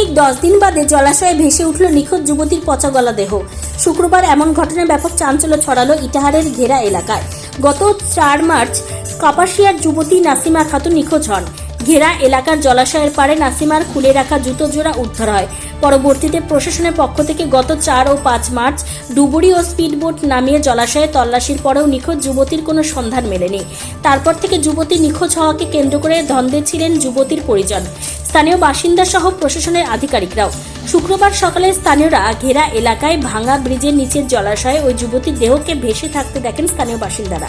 ঠিক দশ দিন বাদে জলাশয়ে ভেসে উঠল নিখোঁজ যুবতীর পচা গলা দেহ। শুক্রবার এমন ঘটনায় ব্যাপক চাঞ্চল্য ছড়ালো ইটাহারের ঘেরা এলাকায়। গত চার মার্চ, কাপাসিয়ার যুবতী নাসিমা খাতুন নিখোঁজ হন। ঘেরা এলাকার জলাশয়ের পাড়ে নাসিমার খুলে রাখা জুতো জোড়া উদ্ধার হয়। পরবর্তীতে প্রশাসনের পক্ষ থেকে গত চার ও পাঁচ মার্চ ডুবুরি ও স্পিডবোট নামিয়ে জলাশয়ে তল্লাশির পরেও নিখোঁজ যুবতীর কোনো সন্ধান মেলেনি। তারপর থেকে যুবতী নিখোঁজ হওয়াকে কেন্দ্র করে ধন্দে ছিলেন যুবতীর পরিজন। স্থানীয় বাসিন্দা সহ প্রশাসনের আধিকারিকরাও। শুক্রবার সকালে স্থানীয়রা ঘেরা এলাকায় ভাঙা ব্রিজের নিচের জলাশয়ে ওই যুবতীর দেহকে ভেসে থাকতে দেখেন স্থানীয় বাসিন্দারা।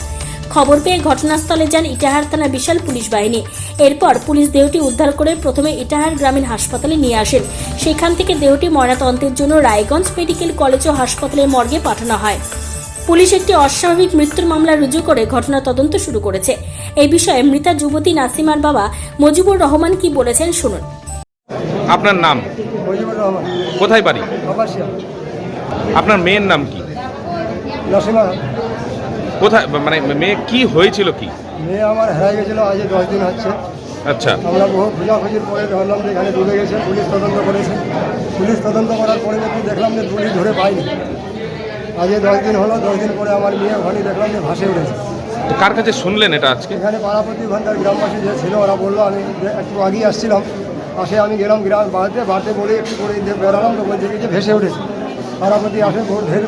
খবর পেয়ে ঘটনাস্থলে যান ইটাহার থানা বিশাল পুলিশ বাহিনী। এরপর পুলিশ দেহটি উদ্ধার করে প্রথমে ইটাহার গ্রামীণ হাসপাতালে নিয়ে আসেন। সেখান থেকে দেহটি ময়নাতন্ত্রের জন্য রায়গঞ্জ মেডিকেল কলেজ ও হাসপাতালের মর্গে পাঠানো হয়। পুলিশ একটি অস্বাভাবিক মৃত্যুর মামলা রুজু করে ঘটনা তদন্ত শুরু করেছে। এই বিষয়ে মৃতা যুবতী নাসিমার বাবা মজিবুর রহমান কি বলেছেন শুনুন। আপনার নাম? মুজিবুর রহমান। কোথায় বাড়ি? আবাসিয়া। আপনার মেয়ের নাম কি? নসিমা। কোথায় মানে মেয়ে কি হয়েছিল কি? মেয়ে আমার হারাই গেছিল আজ দশ দিন হচ্ছে। আচ্ছা। আমরা বহু খোঁজাখুঁজির পরে ধরলাম যে এখানে ডুবে গেছে পুলিশ তদন্ত করেছে। পুলিশ তদন্ত করার পরিবর্তে দেখলাম যে পুলিশ ধরে পাইনি আজ দশ দিন হলো দশ দিন পরে আমার মেয়ে ওখানে দেখলাম যে ভাসে উঠেছে। তো কার কাছে শুনলেন এটা আজকে? এখানে পাড়াপতি ঘণ্টার গ্রামবাসী যে ছিল ওরা বলল আমি একটু আগিয়ে আসছিলাম পাশে আমি গেলাম গ্রাম বাড়িতে বাড়িতে বলে একটু করে দিয়ে বেরোলাম তো বলছে যে ভেসে উঠেছে। পাড়াপতি আসে ভোর ঢের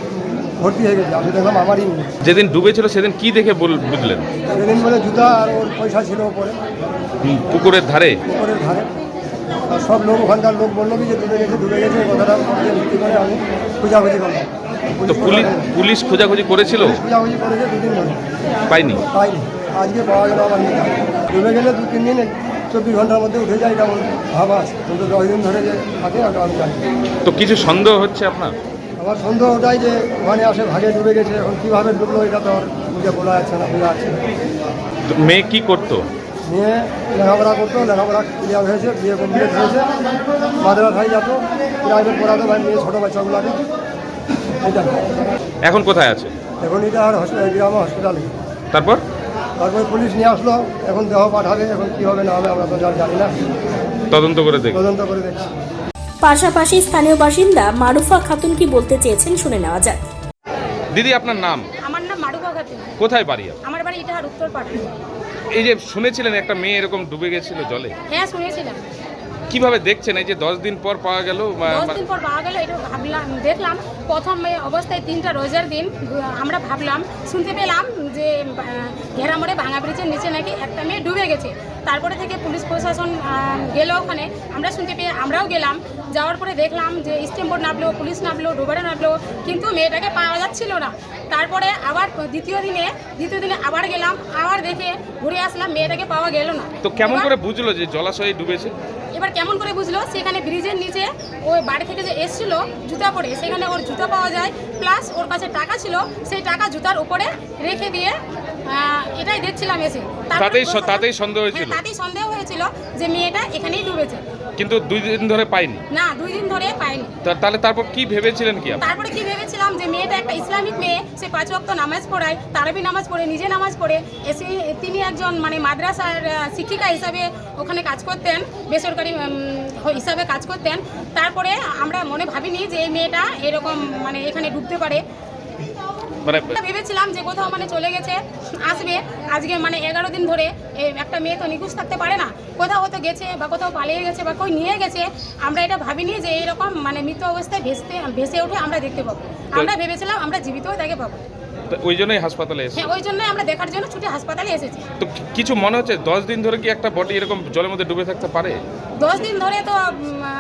ভর্তি হয়ে গেছে। আমি দেখলাম আমারই মেয়ে। যেদিন ডুবেছিল সেদিন কি দেখে বল- বুঝলেন? সেদিন বলে জুতা আর ওর পয়সা ছিল ওপরে হুম, পুকুরের ধারে? পুকুরের ধারে। সব লোক ওখানকার লোক বলল কি যে ডুবে গেছে ডুবে গেছে এই কথাটা ভিত্তি করে আমি খোঁজাখুঁজি করলাম। তো পুলিশ পুলিশ খোঁজাখুঁজি করেছিল? খোঁজাখুঁজি করেছে দুদিন ধরে পাইনি পাইনি আজকে পাওয়া গেল আমার মেয়েটা ডুবে গেলে দু তিন দিন চব্বিশ ঘণ্টার মধ্যে উঠে যায় তেমন ভাবা আছে। কিন্তু দশ দিন ধরে যে থাকে ওটা আমি জানি তো কিছু সন্দেহ হচ্ছে আপনার? আমার সন্দেহ ওটাই যে ওখানে আসে ভাগে ডুবে গেছে এখন কীভাবে ডুবলো এটা তো আর বুঝে বলা যাচ্ছে না বোঝা যাচ্ছে মেয়ে কি করতো? মেয়ে লেখাপড়া করতো লেখাপড়া ক্লিয়ার হয়েছে বিয়ে কমপ্লিট হয়েছে। মাদ্রাসায় যেত প্রাইভেট পড়াতো ভাই নিয়ে ছোটো বাচ্চাগুলোকে। এটা এখন কোথায় আছে? এখন এটা আর হসপিটাল গ্রামে হসপিটালে তারপর? তারপরে পুলিশ নিয়ে আসলো এখন দেহ পাঠাবে এখন কী হবে না হবে আমরা তো জানি না। তদন্ত করে দেখ। তদন্ত করে দেখছি। পাশাপাশি স্থানীয় বাসিন্দা মারুফা খাতুন কি বলতে চেয়েছেন শুনে নেওয়া যাক। দিদি আপনার নাম? আমার নাম মারুফা খাতুন। কোথায় বাড়ি আমার বাড়ি ইটাহার উত্তর পাড়া এই যে শুনেছিলেন একটা মেয়ে এরকম ডুবে গেছিল জলে? হ্যাঁ শুনেছিলাম। কীভাবে দেখছেন এই যে দশ দিন পর পাওয়া গেল দশ দিন পর পাওয়া গেল এটা ভাবলাম দেখলাম প্রথম অবস্থায় তিনটা রোজার দিন আমরা ভাবলাম শুনতে পেলাম যে ঘেরামোড়ে ভাঙা ব্রিজের নিচে নাকি একটা মেয়ে ডুবে গেছে। তারপরে থেকে পুলিশ প্রশাসন গেল ওখানে আমরা শুনতে পেয়ে আমরাও গেলাম যাওয়ার পরে দেখলাম যে স্টেম্পোর্ট নামলো পুলিশ নামলো ডোবারে নামলো কিন্তু মেয়েটাকে পাওয়া যাচ্ছিল না। তারপরে আবার দ্বিতীয় দিনে দ্বিতীয় দিনে আবার গেলাম আবার দেখে ঘুরে আসলাম মেয়েটাকে পাওয়া গেল না। তো কেমন করে বুঝলো যে জলাশয়ে ডুবেছে? এবার কেমন করে বুঝলো সেখানে ব্রিজের নিচে ওই বাড়ি থেকে যে এসছিল জুতা পরে সেখানে ওর জুতা পাওয়া যায় প্লাস ওর কাছে টাকা ছিল সেই টাকা জুতার উপরে রেখে দিয়ে এটাই দেখছিলাম এসে। তাতেই তাতেই সন্দেহ হয়েছিল? হ্যাঁ, তাতেই সন্দেহ হয়েছিল যে মেয়েটা এখানেই ডুবেছে। কিন্তু দুই দিন ধরে পাইনি? না দুই দিন ধরে পাইনি। তাহলে তারপর কি ভেবেছিলেন কি আপনি? তারপরে কি ভেবেছিলাম যে মেয়েটা একটা ইসলামিক মেয়ে সে পাঁচ ওয়াক্ত নামাজ পড়ায় তারাবি নামাজ পড়ে নিজে নামাজ পড়ে এসে তিনি একজন মানে মাদ্রাসার শিক্ষিকা হিসাবে ওখানে কাজ করতেন বেসরকারি হিসাবে কাজ করতেন। তারপরে আমরা মনে ভাবিনি যে এই মেয়েটা এরকম মানে এখানে ডুবতে পারে। মানে আমরা ভেবেছিলাম যে কোথাও মানে চলে গেছে আসবে আজকে মানে এগারো দিন ধরে একটা মেয়ে তো নিখোঁজ থাকতে পারে না। কোথাও হয়তো গেছে বা কোথাও পালিয়ে গেছে বা কই নিয়ে গেছে আমরা এটা ভাবিনি যে এইরকম মানে মৃত অবস্থায় ভেসতে ভেসে উঠে আমরা দেখতে পাবো। আমরা ভেবেছিলাম আমরা জীবিতও তাকে পাবো। ওই জন্যই হাসপাতালে এসে হ্যাঁ ওই জন্যই আমরা দেখার জন্য ছুটে হাসপাতালে এসেছি। তো কিছু মনে হচ্ছে দশ দিন ধরে কি একটা বডি এরকম জলের মধ্যে ডুবে থাকতে পারে? দশ দিন ধরে তো উম, আহ,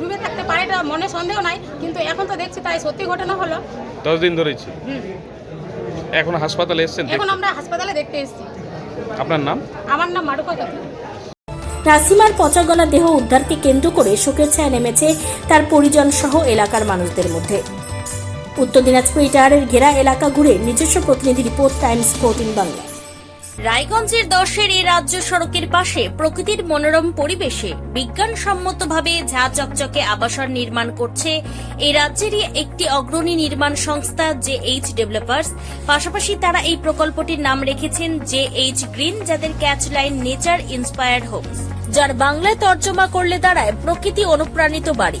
ডুবে থাকতে পারে এটা মনে সন্দেহ নাই কিন্তু এখন তো দেখছি তাই সত্যি ঘটনা হলো। দশ দিন ধরেই ছিল? হুম। এখন হাসপাতালে এসছেন? এখন আমরা হাসপাতালে দেখতে এসেছি। আপনার নাম? আমার নাম মারুফা খাতুন নাসিমার পচা গলা দেহ উদ্ধারকে কেন্দ্র করে শোকের ছায়া নেমেছে তার পরিজন সহ এলাকার মানুষদের মধ্যে। উত্তর দিনাজপুর ইটাহারের ঘেরা এলাকা ঘুরে নিজস্ব প্রতিনিধি রিপোর্ট টাইমস ফোরটিন বাংলা। রায়গঞ্জের দশের এই রাজ্য সড়কের পাশে প্রকৃতির মনোরম পরিবেশে বিজ্ঞানসম্মতভাবে ঝা চকচকে আবাসন নির্মাণ করছে এই রাজ্যেরই একটি অগ্রণী নির্মাণ সংস্থা জে এইচ ডেভেলপার্স। পাশাপাশি তারা এই প্রকল্পটির নাম রেখেছেন জে এইচ গ্রিন, যাদের catch line nature inspired homes, যার বাংলায় তর্জমা করলে দাঁড়ায় প্রকৃতি অনুপ্রাণিত বাড়ি।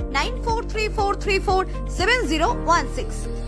9434347016.